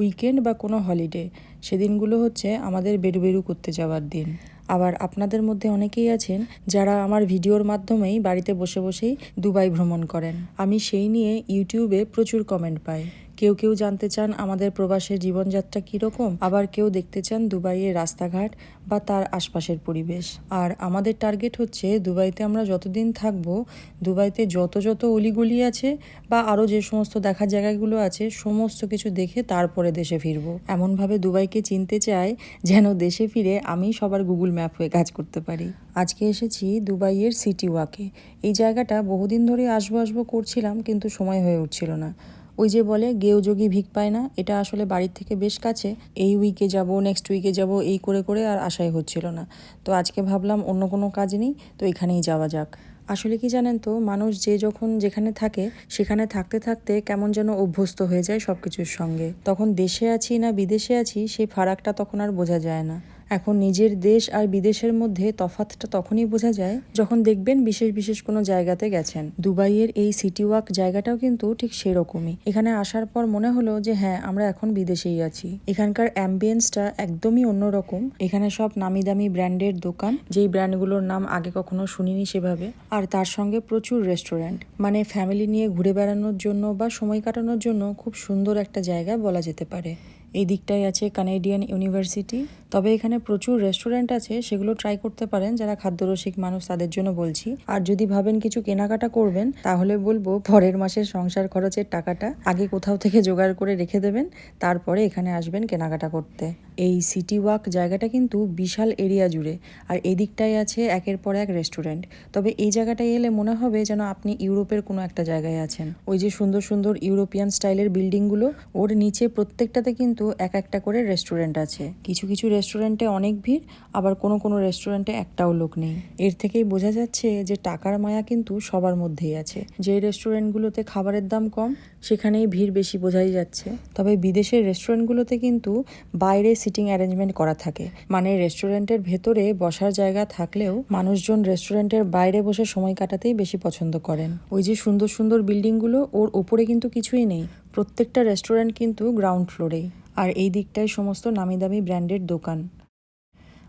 Weekend বা কোনো holiday, সেদিনগুলো হচ্ছে আমাদের বেরু বেরু করতে যাওয়ার দিন। আবার আপনাদের মধ্যে অনেকেই আছেন যারা আমার ভিডিওর মাধ্যমেই বাড়িতে বসে বসেই দুবাই ভ্রমণ করেন। আমি সেই নিয়ে ইউটিউবে প্রচুর কমেন্ট পাই। কেউ কেউ জানতে চান আমাদের প্রবাসের জীবনযাত্রা কীরকম, আবার কেউ দেখতে চান দুবাইয়ের রাস্তাঘাট বা তার আশপাশের পরিবেশ। আর আমাদের টার্গেট হচ্ছে দুবাইতে আমরা যতদিন থাকব, দুবাইতে যত যত অলিগলি আছে বা আরও যে সমস্ত দেখার জায়গাগুলো আছে, সমস্ত কিছু দেখে তারপরে দেশে ফিরব। এমনভাবে দুবাইকে চিনতে চাই যেন দেশে ফিরে আমি সবার গুগল ম্যাপ হয়ে কাজ করতে পারি। আজকে এসেছি দুবাইয়ের সিটি ওয়াকে। এই জায়গাটা বহুদিন ধরে আসব আসব করছিলাম, কিন্তু সময় হয়ে উঠছিল না। ওই যে বলে গেও যোগী ভিক পায় না, এটা আসলে বাড়ির থেকে বেশ কাছে। এই উইকে যাব নেক্সট উইকে যাব, এই করে করে আর আশাই হচ্ছিল না। তো আজকে ভাবলাম অন্য কোনো কাজ নেই, তো এখানেই যাওয়া যাক। আসলে কি জানেন তো, মানুষ যে যখন যেখানে থাকে, সেখানে থাকতে থাকতে কেমন যেন অভ্যস্ত হয়ে যায় সব কিছুর সঙ্গে। তখন দেশে আছি না বিদেশে আছি সেই ফারাকটা তখন আর বোঝা যায় না। এখন নিজের দেশ আর বিদেশের মধ্যে তফাতটা তখনই বোঝা যায় যখন দেখবেন বিশেষ বিশেষ কোনো জায়গাতে গেছেন। দুবাইয়ের এই সিটি ওয়াক জায়গাটাও কিন্তু ঠিক সেরকমই। এখানে আসার পর মনে হলো যে হ্যাঁ আমরা এখন বিদেশেই আছি। এখানকার অ্যাম্বিয়েন্সটা একদমই অন্যরকম। এখানে সব নামি দামি ব্র্যান্ডের দোকান, যেই ব্র্যান্ডগুলোর নাম আগে কখনো শুনিনি সেভাবে। আর তার সঙ্গে প্রচুর রেস্টুরেন্ট মানে ফ্যামিলি নিয়ে ঘুরে বেড়ানোর জন্য বা সময় কাটানোর জন্য খুব সুন্দর একটা জায়গা বলা যেতে পারে। এই দিকটাই আছে কানেডিয়ান ইউনিভার্সিটি তবে এখানে প্রচুর রেস্টুরেন্ট আছে, সেগুলো ট্রাই করতে পারেন, যারা খাদ্যরসিক মানুষ তাদের জন্য বলছি। আর যদি ভাবেন কিছু কেনাকাটা করবেন, তাহলে বলব পরের মাসের সংসার খরচের টাকাটা আগে কোথাও থেকে জোগাড় করে রেখে দেবেন, তারপরে এখানে আসবেন কেনাকাটা করতে। এই সিটি ওয়াক জায়গাটা কিন্তু বিশাল এরিয়া জুড়ে। আর এই দিকটাই আছে একের পর এক রেস্টুরেন্ট তবে এই জায়গাটায় এলে মনে হবে যেন আপনি ইউরোপের কোনো একটা জায়গায় আছেন। ওই যে সুন্দর সুন্দর ইউরোপিয়ান স্টাইলের বিল্ডিংগুলো, ওর নিচে প্রত্যেকটাতে কিন্তু এক একটা করে রেস্টুরেন্ট আছে। কিছু কিছু রেস্টুরেন্টে অনেক ভিড়, আবার কোনো কোনো রেস্টুরেন্টে একটাও লোক নেই। এর থেকেই বোঝা যাচ্ছে যে টাকার মায়া কিন্তু সবার মধ্যেই আছে। যে রেস্টুরেন্টগুলোতে খাবারের দাম কম, সেখানেই ভিড় বেশি বোঝাই যাচ্ছে। তবে বিদেশের রেস্টুরেন্টগুলোতে কিন্তু বাইরে সিটিং অ্যারেঞ্জমেন্ট করা থাকে। মানে রেস্টুরেন্টের ভেতরে বসার জায়গা থাকলেও মানুষজন রেস্টুরেন্টের বাইরে বসে সময় কাটাতেই বেশি পছন্দ করেন। ওই যে সুন্দর সুন্দর বিল্ডিংগুলো, ওর ওপরে কিন্তু কিছুই নেই। প্রত্যেকটা রেস্টুরেন্ট কিন্তু গ্রাউন্ড ফ্লোরেই আর এই দিকটায় সমস্ত নামি দামি ব্র্যান্ডের দোকান।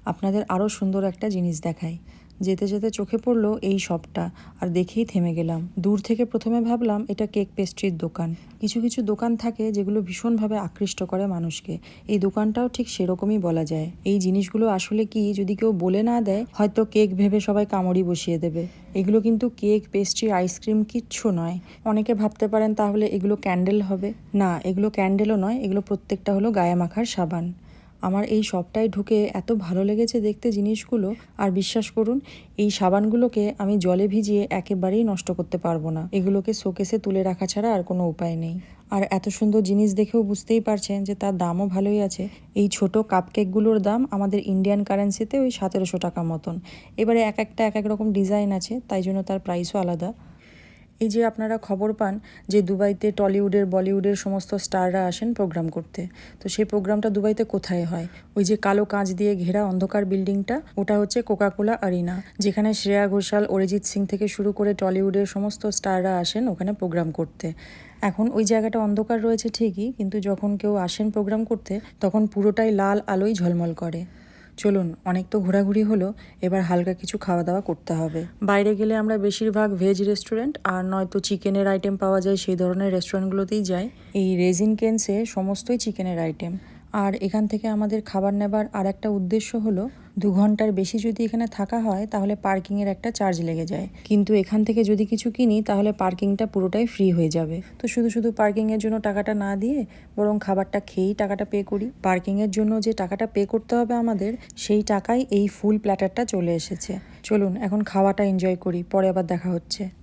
আপনাদের আরও সুন্দর একটা জিনিস দেখাই। যেতে যেতে চোখে পড়ল এই শপটা আর দেখেই থেমে গেলাম। দূর থেকে প্রথমে ভাবলাম এটা কেক পেস্ট্রির দোকান। কিছু কিছু দোকান থাকে যেগুলো ভীষণভাবে আকৃষ্ট করে মানুষকে। এই দোকানটাও ঠিক সেরকমই বলা যায়। এই জিনিসগুলো আসলে কি যদি কেউ বলে না দেয়, হয়তো কেক ভেবে সবাই কামড়ি বসিয়ে দেবে। এগুলো কিন্তু কেক পেস্ট্রি, আইসক্রিম কিচ্ছু নয়। অনেকে ভাবতে পারেন তাহলে এগুলো ক্যান্ডেল হবে। না, এগুলো ক্যান্ডেলও নয়, এগুলো প্রত্যেকটা হলো গায়ে মাখার সাবান। আমার এই সবটাই ঢুকে এত ভালো লেগেছে দেখতে জিনিসগুলো। আর বিশ্বাস করুন, এই সাবানগুলোকে আমি জলে ভিজিয়ে একেবারেই নষ্ট করতে পারব না। এগুলোকে শোকেসে তুলে রাখা ছাড়া আর কোনো উপায় নেই। আর এত সুন্দর জিনিস দেখেও বুঝতেই পারছেন যে তার দামও ভালোই আছে। এই ছোট কাপকেকগুলোর দাম আমাদের ইন্ডিয়ান কারেন্সিতে ওই সতেরোশো টাকা মতন। এবারে এক একটা এক এক রকম ডিজাইন আছে, তাই জন্য তার প্রাইসও আলাদা। এই যে আপনারা খবর পান যে দুবাইতে টলিউডের, বলিউডের সমস্ত স্টাররা আসেন প্রোগ্রাম করতে, তো সেই প্রোগ্রামটা দুবাইতে কোথায় হয়? ওই যে কালো কাঁচ দিয়ে ঘেরা অন্ধকার বিল্ডিংটা, ওটা হচ্ছে কোকাকোলা আরিনা, যেখানে শ্রেয়া ঘোষাল, অরিজিৎ সিং থেকে শুরু করে টলিউডের সমস্ত স্টাররা আসেন ওখানে প্রোগ্রাম করতে। এখন ওই জায়গাটা অন্ধকার রয়েছে ঠিকই, কিন্তু যখন কেউ আসেন প্রোগ্রাম করতে, তখন পুরোটাই লাল আলোয় ঝলমল করে। চলুন অনেক তো ঘোরাঘুরি হলো এবার হালকা কিছু খাওয়া দাওয়া করতে হবে। বাইরে গেলে আমরা বেশিরভাগ ভেজ রেস্টুরেন্ট আর নয়তো চিকেনের আইটেম পাওয়া যায় সেই ধরনের রেস্টুরেন্টগুলোতেই যাই। এই রেজিন কেন্সে সমস্তই চিকেনের আইটেম আর এখান থেকে আমাদের খাবার নেবার আর একটা উদ্দেশ্য হলো, দু ঘণ্টার বেশি যদি এখানে থাকা হয়, তাহলে পার্কিংয়ের একটা চার্জ লেগে যায়। কিন্তু এখান থেকে যদি কিছু কিনি, তাহলে পার্কিংটা পুরোটাই ফ্রি হয়ে যাবে। তো শুধু শুধু পার্কিংয়ের জন্য টাকাটা না দিয়ে, বরং খাবারটা খেয়েই টাকাটা পে করি। পার্কিংয়ের জন্য যে টাকাটা পে করতে হবে আমাদের, সেই টাকায় এই ফুল প্ল্যাটারটা চলে এসেছে। চলুন, এখন খাওয়াটা এনজয় করি, পরে আবার দেখা হচ্ছে।